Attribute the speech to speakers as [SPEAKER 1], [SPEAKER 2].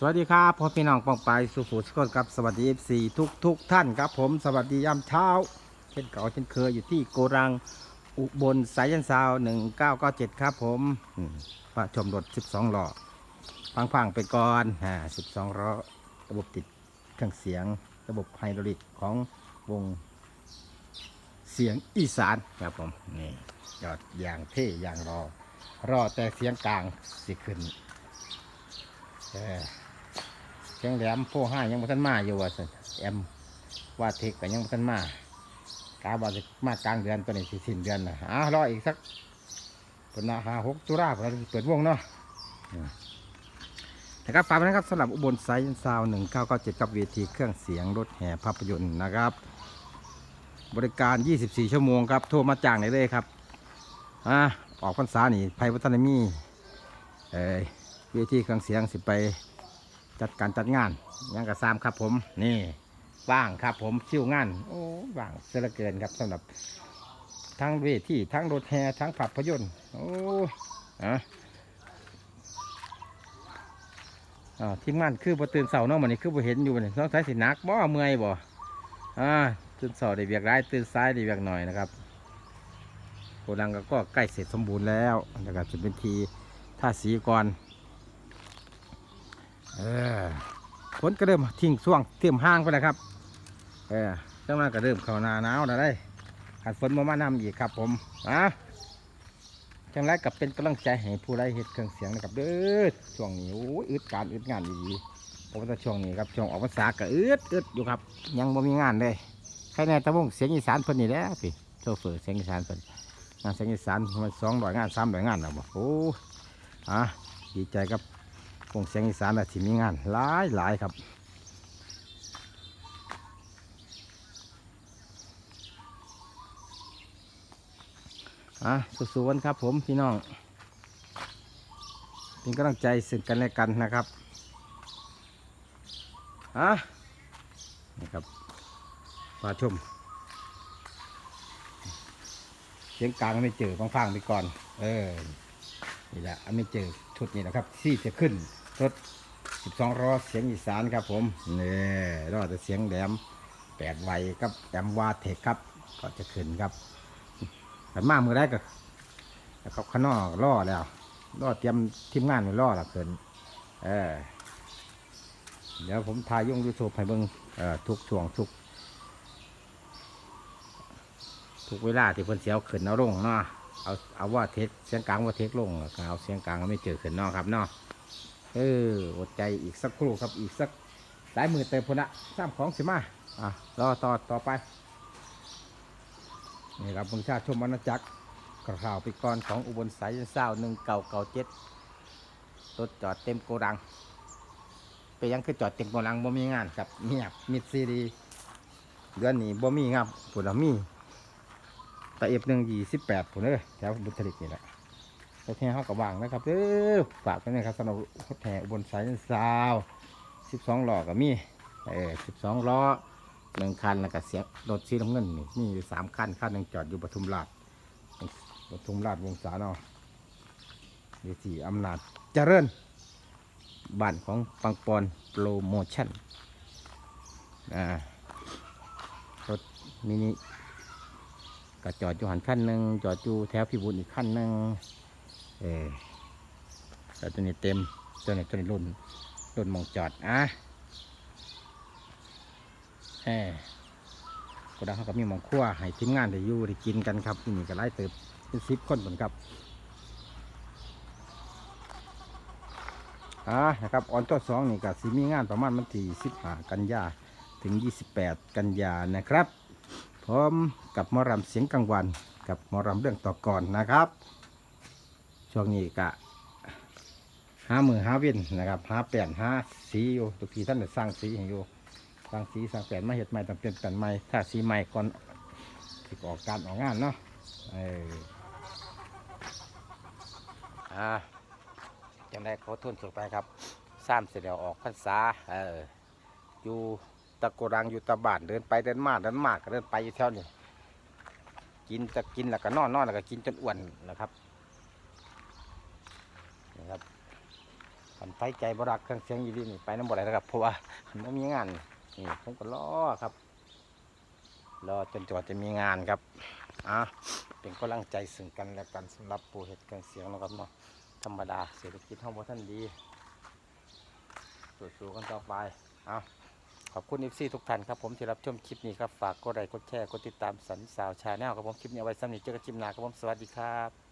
[SPEAKER 1] สวัสดีครับพ่อพี่น้องปองไปสุขุสกลครับสวัสดีเอฟซีทุกทุกท่านครับผมสวัสดียามเช้า เช่นเก่าเช่นเคยอยู่ที่โกรังอุบลสายยันซาว1997ครับผมอืมมาชมรถ12ล้อพังๆไปก่อนอ่า12ล้อระบบติดเครื่องเสียงระบบไฮดรอลิกของวงเสียงอีสานครับผมนี่ยอดอย่างเท่อย่างรอ รอแต่เสียงกลางสิขึ้นเออ เชียงแหลมโพห้ายังบ่ทันมาอยู่ว่าซั่นแอมว่าเทคก็ยังบ่ทันมากาว่าจะมากลางเดือนตัวนี้สิสิ้นเดือนนะอ่ารออีกสักเปิดนาหาหกตุลาเพิ่นเปิดวงเนาะนะครับฝากไว้นะครับสำหรับอุบลไซน์ซาวหนึ่งเก้าเก้าเจ็ดกับเวทีเครื่องเสียงรถแห่ภาพยนตร์นะครับ บริการ 24 ชั่วโมงครับ โทรมาจ้างได้เลยครับอ่าออกพรรษานี่ภัยวัฒนมีเอ่อเวทีเครื่องเสียงสิไป จัดการจัดงานยังกระซามครับผมนี่ว่างครับผมชิวงานโอ้ว่างเสือเกินครับสำหรับทั้งเวทีทั้งรถแห่ทั้งภาพยนตร์โอ้อะอ่าทีมงานคือบ่ตื่นเสาเนาะมันนี่คือบ่เห็นอยู่นี่ต้องใช้สินักบ่เมื่อยบ่อ่าตื่นเสาได้เบียกร้ายตื่นซ้ายได้เบียกหน่อยนะครับโกดังก็ใกล้เสร็จสมบูรณ์แล้วนะครับจะเป็นทีท่าสีก่อน เออฝนก็เริ่มทิ้งช่วงเตรียมห้างไปแล้วครับ เออจังนั้นก็เริ่มเข้าหนาหนาวแล้วได้ขัดฝนมามานำอีกครับ ผมอะจังไรกับเป็นกำลังใจให้ผู้ไรเฮ็ดเครื่องเสียงนะครับเด้อช่วงนี้โอ้ยอึดการอึดงานดีเพราะว่าช่วงนี้ครับช่วงออกพรรษาก็อึดอึดอยู่ครับ ยังบ่มีงานเลยใครแน่ตะวงเสียงอีสานเพิ่นนี่แหละพี่โซเฟอร์เสียงอีสานเพิ่นงานเสียงอีสานมันสองร้อยงานสามร้อยงานแล้วบ่โอ้อะดีใจครับ วงเสียงอีสานและที่มีงานหลายหลายครับอะสู้ๆกันครับผมพี่น้องเป็นกำลังใจซึ่งกันและกันนะครับอะนี่ครับมาชมเสียงกลางไม่เจอฟังๆไปก่อน เออ นี่แหละไม่เจอชุดนี้นะครับที่จะขึ้น รถ12ล้อเสียงอีสานครับผมนี่รอแต่เสียงแหลมแปดไวครับแหลมวาเทคครับ ก็จะขึ้นครับแต่มามือได้ก็เขาข้างนอกล่อแล้วล่อเตรียมทีมงานไว้ล่อและขึ้นเออเดี๋ยวผมทายยงยูทูบให้เบิ่งเอ่อทุกช่วงทุก ทุกเวลาที่เพิ่นเสียวขึ้นเอาลงเนาะเอาเอาว่าเทคเสียงกลางว่าเทคลงเอาเสียงกลางไม่เจอขึ้นเนอกครับเนาะ เอออดใจอีกสักครู่ครับอีกสักสายมือเต็มพนะสร้างของสิมาอะรอต่อต่อไปนี่ครับเพิ่งชาติชมอาณาจักรกระข่าวไปก่อนของอุบลสายเศร้าหนึ่งเก่าเก่าเจ็ดรถจอดเต็มโกดัง ไปยังคือจอดเต็มโกดังบ่มีงานครับเงียบมิดซีดีเดือนนี้บ่มีงานผุดมีแตะเอฟหนึ่งยี่สิบแปดผมเลยแถวบุตริกนี่แหละ รถแห่เขากับวางนะครับเออฝากไว้นะครับสำหรับรถแห่อุบนสายซาวสิบสองล้อก็มีเออสิบสองล้อหนึ่งคันแล้วก็เสียรถสีน้ำเงินนี่มีอยู่สามคันคันหนึ่งจอดอยู่ปทุมราชปทุมราชวงศาเนาะดีสีอำนาจเจริญบ้านของปังปอนโปรโมชั่นอ่ารถมินิก็จอดอยู่หันขั้นหนึ่งจอดอยู่แถวพิบูลอีกขั้นหนึ่ง เออแต่ตัวนี้เต็มตัวนี้ตัวนี้รุ่นรุ่นมองจอดอะแหมก็ดังเขาก็มีมองขั้วให้ทีมงานได้อยู่ได้กินกันครับที่นี่ก็ไล่เติบเป็นสิบคนเหมือนครับอ่านะครับออนตัวสองนี่ก็สิมีงานประมาณวันที่สิบห้ากันยาถึงยี่สิบแปดกันยานะครับพร้อมกับมอรำเสียงกลางวัน กับมอรำเรื่องต่อก่อนนะครับ ช่วงนี้ก็หามือหาเว้นนะครับหาแป้นหาสีอยู่ทุกทีท่านจะสร้างสีอยู่สร้างสีสร้างแป้นมาเห็ดใหม่ต้องเปลี่ยนแป้นใหม่ถ้าสีใหม่ก่อนที่ออกการออกงานเนาะเอออ่าจังได้ขอทุนสุดไปครับสร้างเสร็จแล้วออกพรรษาเอออยู่ตะกรังอยู่ตะบานเดินไปเดินมาเดินมาก็เดินไปอยู่แถวนี้กินจะกินแล้วก็นอนนอนแล้วก็กินจนอ้วนนะครับนะครับ ขัน ไฟใจบรักเครื่องเสียงอยู่ดีนี่ไปน้ำบ่ได้แล้วครับเพราะว่ามันบ่มีงานนี่ผมก็รอครับรอจนจวาจะมีงานครับอะเป็นกำลังใจซึ่งกันและกันสำหรับผู้เฮ็ดเครื่องเสียงนะครับเนาะธรรมดาเศรษฐกิจเฮาบ่ทันดีสู้ๆกันต่อไปเอาขอบคุณเอฟซีทุกท่านครับผมที่รับชมคลิปนี้ครับฝากกดไลค์กดแชร์กดติดตามสันสาวชาแนลครับผมคลิปนี้เอาไว้สำหรับเจอกันคลิปหน้าครับผมสวัสดีครับ